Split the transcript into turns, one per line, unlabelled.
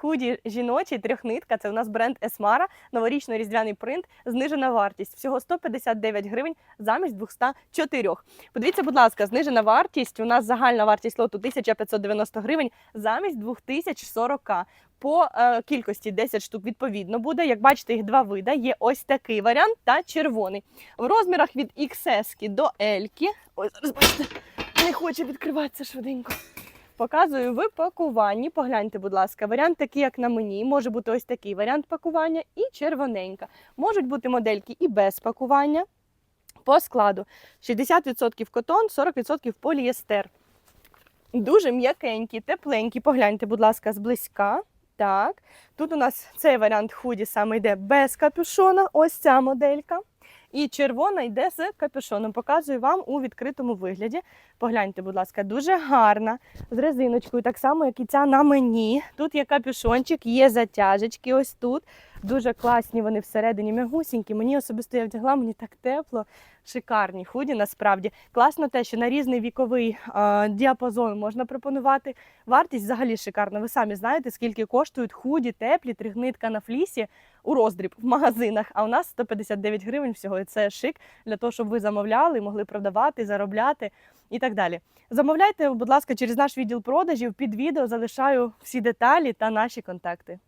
Худі жіночий трьохнитка. Це у нас бренд Есмара, новорічно-різдвяний принт, знижена вартість. Всього 159 гривень замість 204. Подивіться, будь ласка, знижена вартість. У нас загальна вартість лоту 1590 гривень замість 2040. По е, кількості 10 штук відповідно буде. Як бачите, їх два вида. Є ось такий варіант та червоний. В розмірах від XS до L. Ой, зараз бачите, не хоче відкриватися швиденько. Показую в пакуванні. Погляньте, будь ласка, варіант такий, як на мені. Може бути ось такий варіант пакування і червоненька. Можуть бути модельки і без пакування. По складу 60% котон, 40% поліестер. Дуже м'якенькі, тепленькі. Погляньте, будь ласка, зблизька. Так. Тут у нас цей варіант худі саме йде без капюшона. Ось ця моделька. І червона йде з капюшоном. Показую вам у відкритому вигляді. Погляньте, будь ласка, дуже гарна. З резиночкою, так само, як і ця на мені. Тут є капюшончик, є затяжечки ось тут. Дуже класні вони всередині м'ягусінькі. Мені особисто я вдягла, мені так тепло. Шикарні худі насправді. Класно те, що на різний віковий е, діапазон можна пропонувати. Вартість взагалі шикарна. Ви самі знаєте, скільки коштують худі, теплі, тригнитка на флісі у роздріб в магазинах. А у нас 159 гривень всього. І це шик для того, щоб ви замовляли, могли продавати, заробляти і так далі. Замовляйте, будь ласка, через наш відділ продажів. Під відео залишаю всі деталі та наші контакти.